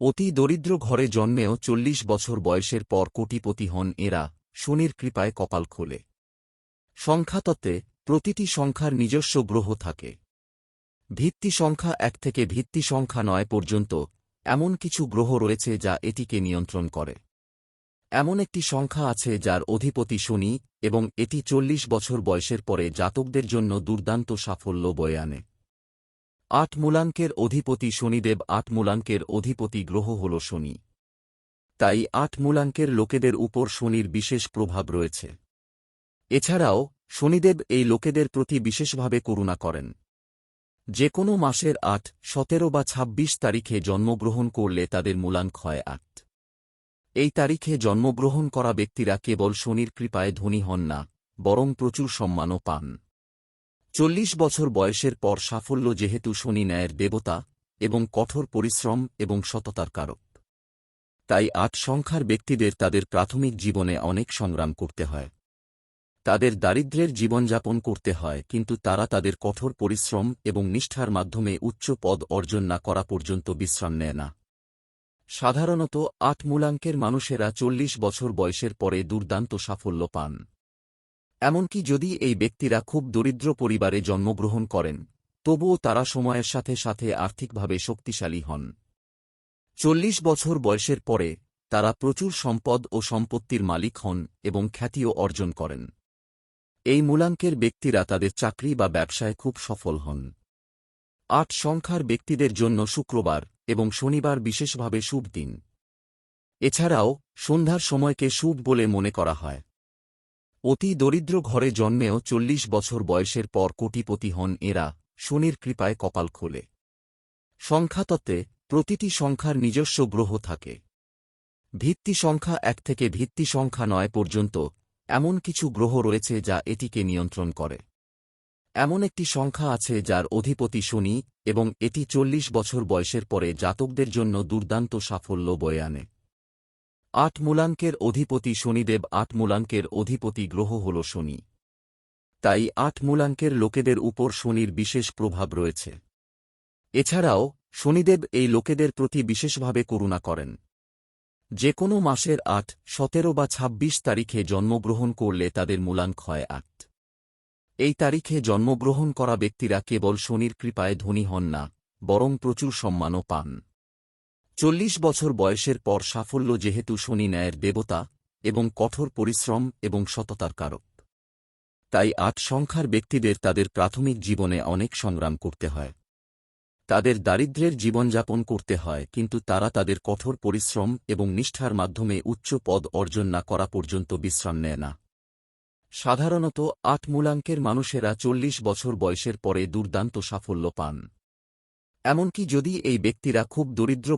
অতি দরিদ্র ঘরে জন্মেও চল্লিশ বছর বয়সের পর কোটিপতি হন এরা, শনির কৃপায় কপাল খোলে। সংখ্যাতত্ত্বে প্রতিটি সংখ্যার নিজস্ব গ্রহ থাকে। ভিত্তি সংখ্যা এক থেকে ভিত্তি সংখ্যা নয় পর্যন্ত এমন কিছু গ্রহ রয়েছে যা এটিকে নিয়ন্ত্রণ করে। এমন একটি সংখ্যা আছে যার অধিপতি শনি এবং এটি চল্লিশ বছর বয়সের পরে জাতকদের জন্য দুর্দান্ত সাফল্য বয়ে আনে। আট মূলাঙ্কের অধিপতি শনিদেব আট মূলাঙ্কের অধিপতি গ্রহ হল শনি। তাই আট মূলাঙ্কের লোকেদের উপর শনির বিশেষ প্রভাব রয়েছে। এছাড়াও, শনিদেব এই লোকেদের প্রতি বিশেষভাবে করুণা করেন। যে কোনো মাসের আট, সতেরো বা ২৬ তারিখে জন্মগ্রহণ করলে তাদের মূলাঙ্ক হয় আট। এই তারিখে জন্মগ্রহণ করা ব্যক্তিরা কেবল শনির কৃপায় ধনী হন না, বরং প্রচুর সম্মানও পান। চল্লিশ বছর বয়সের পর সাফল্য যেহেতু শনি ন্যায়ের দেবতা এবং কঠোর পরিশ্রম এবং সততার কারক। তাই আট সংখ্যার ব্যক্তিদের তাদের প্রাথমিক জীবনে অনেক সংগ্রাম করতে হয়। তাদের দারিদ্র্যের জীবনযাপন করতে হয়, কিন্তু তারা তাদের কঠোর পরিশ্রম এবং নিষ্ঠার মাধ্যমে উচ্চ পদ অর্জন না করা পর্যন্ত বিশ্রাম নেয় না। সাধারণত আট মূলাঙ্কের মানুষেরা চল্লিশ বছর বয়সের পরে দুর্দান্ত সাফল্য পান। এমনকি যদি এই ব্যক্তিরা খুব দরিদ্র পরিবারে জন্মগ্রহণ করেন, তবুও তারা সময়ের সাথে সাথে আর্থিকভাবে শক্তিশালী হন। চল্লিশ বছর বয়সের পরে, তারা প্রচুর সম্পদ ও সম্পত্তির মালিক হন এবং খ্যাতিও অর্জন করেন। এই মূলাঙ্কের ব্যক্তিরা তাদের চাকরি বা ব্যবসায় খুব সফল হন। আট সংখ্যার ব্যক্তিদের জন্য শুক্রবার এবং শনিবার বিশেষভাবে শুভ দিন। এছাড়াও, সন্ধ্যার সময়কে শুভ বলে মনে করা হয়। অতি দরিদ্র ঘরে জন্মেও চল্লিশ বছর বয়সের পর কোটিপতি হন এরা, শনির কৃপায় কপাল খোলে। সংখ্যাতত্ত্বে প্রতিটি সংখ্যার নিজস্ব গ্রহ থাকে। ভিত্তি সংখ্যা এক থেকে ভিত্তি সংখ্যা নয় পর্যন্ত এমন কিছু গ্রহ রয়েছে যা এটিকে নিয়ন্ত্রণ করে। এমন একটি সংখ্যা আছে যার অধিপতি শনি এবং এটি চল্লিশ বছর বয়সের পরে জাতকদের জন্য দুর্দান্ত সাফল্য বয়ে আনে। আট মূলাঙ্কের অধিপতি শনিদেব আট মূলাঙ্কের অধিপতি গ্রহ হল শনি। তাই আট মূলাঙ্কের লোকেদের উপর শনির বিশেষ প্রভাব রয়েছে। এছাড়াও, শনিদেব এই লোকেদের প্রতি বিশেষভাবে করুণা করেন। যে কোনো মাসের আট, সতেরো বা ২৬ তারিখে জন্মগ্রহণ করলে তাদের মূলাঙ্ক হয় আট। এই তারিখে জন্মগ্রহণ করা ব্যক্তিরা কেবল শনির কৃপায় ধনী হন না, বরং প্রচুর সম্মানও পান। চল্লিশ বছর বয়সের পর সাফল্য যেহেতু শনি ন্যায়ের দেবতা এবং কঠোর পরিশ্রম এবং সততার কারক। তাই আট সংখ্যার ব্যক্তিদের তাদের প্রাথমিক জীবনে অনেক সংগ্রাম করতে হয়। তাদের দারিদ্র্যের জীবনযাপন করতে হয়, কিন্তু তারা তাদের কঠোর পরিশ্রম এবং নিষ্ঠার মাধ্যমে উচ্চ পদ অর্জন না করা পর্যন্ত বিশ্রাম নেয় না। সাধারণত আট মূলাঙ্কের মানুষেরা চল্লিশ বছর বয়সের পরে দুর্দান্ত সাফল্য পান। এমনকি যদি এই ব্যক্তিরা খুব দরিদ্র